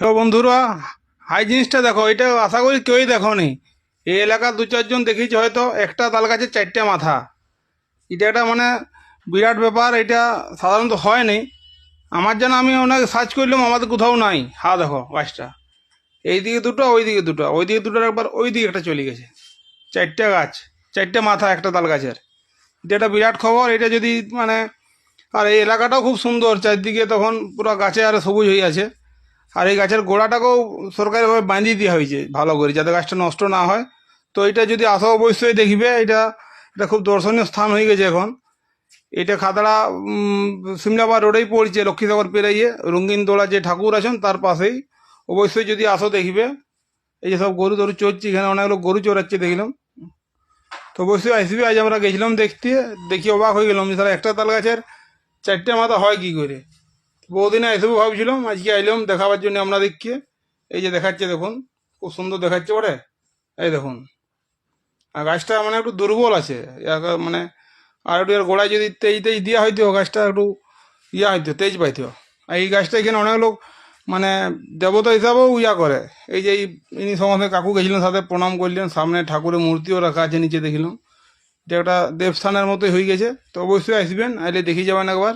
তো বন্ধুরা, হাই জিনিসটা দেখো, এটা আশা করি কেউই দেখো নি এই এলাকার দু চারজন দেখেছি হয়তো, একটা তাল গাছের চারটে মাথা। এটা একটা মানে বিরাট ব্যাপার, এটা সাধারণত হয়নি। আমার যেন আমি ওনাকে সার্চ করলাম, আমাদের কোথাও নাই। হা, দেখো, গাছটা। এই দিকে দুটো, ওই দিকে দুটো। ওই দিকে দুটোর একবার, ওই দিকে একটা চলে গেছে। চারটে গাছ, চারটে মাথা একটা তাল গাছের। এটা একটা বিরাট খবর, এটা যদি মানে আর এই এলাকাটাও খুব সুন্দর, চারদিকে তখন পুরো গাছে আর সবুজ হয়ে আছে। আর এই গাছের গোড়াটাকেও সরকারিভাবে বাঁধিয়ে দেওয়া হয়েছে ভালো করে যাতে গাছটা নষ্ট না হয়। তো এটা যদি আসো অবশ্যই দেখবে এটা এটা খুব দর্শনীয় স্থান হয়ে গেছে এখন। এটা খাতড়া উম, সিমলাবাদ রোডেই পড়ছে লক্ষ্মীসাগর পেরিয়ে রঙিন দোলা যে ঠাকুর আছেন তার পাশেই। অবশ্যই যদি আসো দেখবে এই যে সব গরু টরু চড়ছে এখানে অনেক লোক গরু চড়াচ্ছে দেখলাম। তো অবশ্যই আসবে আজ আমরা গেছিলাম দেখতে দেখি অবাক হয়ে গেলাম যে তারা একটা তাল গাছের চারটে মাথা হয় কি করে? বহুদিনে এসবও ভাবছিলাম, আজকে আইলাম, দেখাবার জন্য আপনাদেরকে। এই যে দেখাচ্ছে, দেখুন, খুব সুন্দর দেখাচ্ছে পরে এই দেখুন। আর গাছটা মানে একটু দুর্বল আছে। মানে আর একটু এর গোড়ায় যদি তেজ তেজ দেওয়া হইতো, গাছটা একটু ইয়া হইতো, তেজ পাইতো। আর এই গাছটা এখানে অনেক লোক মানে দেবতা হিসাবেও ইয়া করে। এই যে ইনি সমস্ত কাকু গেছিলেন, সাথে প্রণাম করলেন, সামনে ঠাকুরের মূর্তিও রাখা আছে নিচে দেখলাম। এটা একটা দেবস্থানের মতোই হয়ে গেছে। তো অবশ্যই আসবেন, আইলে দেখি যাবেন একবার।